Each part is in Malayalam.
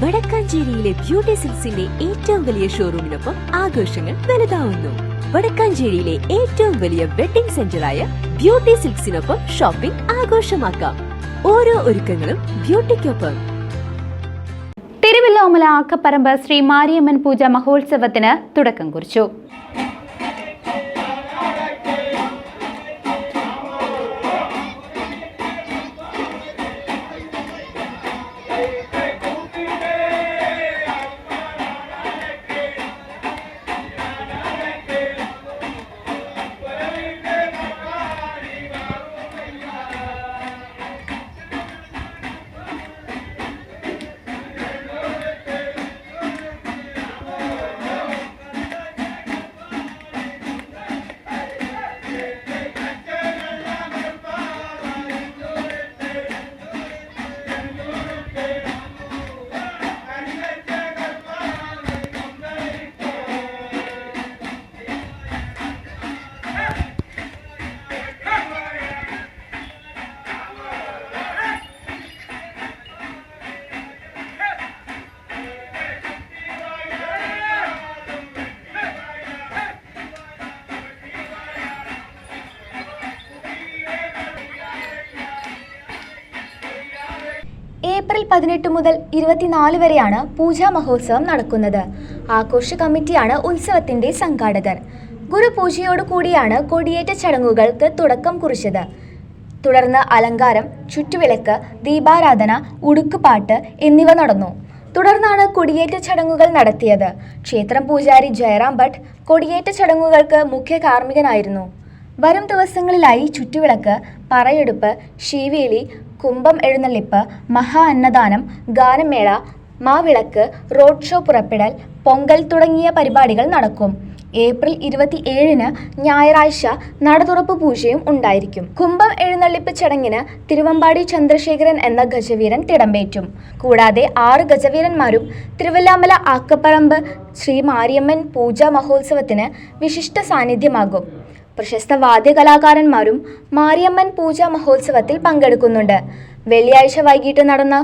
വടക്കാഞ്ചേരിയിലെ ബ്യൂട്ടി സിൽസിന്റെ ഏറ്റവും വലിയ ഷോറൂമിനൊപ്പം ആഘോഷങ്ങൾ വലുതാവുന്നു. വടക്കാഞ്ചേരിയിലെ ഏറ്റവും വലിയ വെഡിംഗ് സെന്ററായ ബ്യൂട്ടി സിൽക്സിനൊപ്പം ഷോപ്പിംഗ് ആഘോഷമാക്കാം. ഓരോ ഒരുക്കങ്ങളും ബ്യൂട്ടിക്കൊപ്പം. തിരുവല്ലോമല ആക്കപ്പറമ്പ് ശ്രീ മാരിയമ്മൻ പൂജ മഹോത്സവത്തിന് തുടക്കം കുറിച്ചു. ഏപ്രിൽ പതിനെട്ട് മുതൽ ഇരുപത്തിനാല് വരെയാണ് പൂജാ മഹോത്സവം നടക്കുന്നത്. ആഘോഷ കമ്മിറ്റിയാണ് ഉത്സവത്തിന്റെ സംഘാടകർ. ഗുരുപൂജയോടു കൂടിയാണ് കൊടിയേറ്റ ചടങ്ങുകൾക്ക് തുടക്കം കുറിച്ചത്. തുടർന്ന് അലങ്കാരം ചുറ്റുവിളക്ക് ദീപാരാധന ഉടുക്കുപാട്ട് എന്നിവ നടന്നു. തുടർന്നാണ് കൊടിയേറ്റ ചടങ്ങുകൾ നടത്തിയത്. ക്ഷേത്രം പൂജാരി ജയറാം ഭട്ട് കൊടിയേറ്റ ചടങ്ങുകൾക്ക് മുഖ്യ കാർമ്മികനായിരുന്നു. വരും ദിവസങ്ങളിലായി ചുറ്റുവിളക്ക് പറയെടുപ്പ് ശീവേലി കുംഭം എഴുന്നള്ളിപ്പ് മഹാ അന്നദാനം ഗാനമേള മാവിളക്ക് റോഡ് ഷോ പുറപ്പെടൽ പൊങ്കൽ തുടങ്ങിയ പരിപാടികൾ നടക്കും. ഏപ്രിൽ ഇരുപത്തി ഏഴിന് ഞായറാഴ്ച നടതുറപ്പ് പൂജയും ഉണ്ടായിരിക്കും. കുംഭം എഴുന്നള്ളിപ്പ് ചടങ്ങിന് തിരുവമ്പാടി ചന്ദ്രശേഖരൻ എന്ന ഗജവീരൻ തിടമ്പേറ്റും. കൂടാതെ ആറ് ഗജവീരന്മാരും തിരുവല്ലാമല ആക്കപ്പറമ്പ് ശ്രീ മാരിയമ്മൻ പൂജാ മഹോത്സവത്തിന് വിശിഷ്ട സാന്നിധ്യമാകും. പ്രശസ്ത വാദ്യകലാകാരന്മാരും മാരിയമ്മൻ പൂജ മഹോത്സവത്തിൽ പങ്കെടുക്കുന്നുണ്ട്. വെള്ളിയാഴ്ച വൈകിട്ട് നടന്ന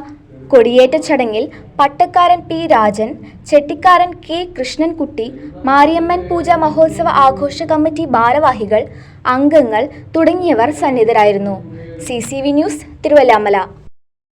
കൊടിയേറ്റ ചടങ്ങിൽ പട്ടക്കാരൻ പി രാജൻ ചെട്ടിക്കാരൻ കെ കൃഷ്ണൻകുട്ടി മാരിയമ്മൻ പൂജ മഹോത്സവ ആഘോഷ കമ്മിറ്റി ഭാരവാഹികൾ അംഗങ്ങൾ തുടങ്ങിയവർ സന്നിധരായിരുന്നു. C news Thiruvallamala.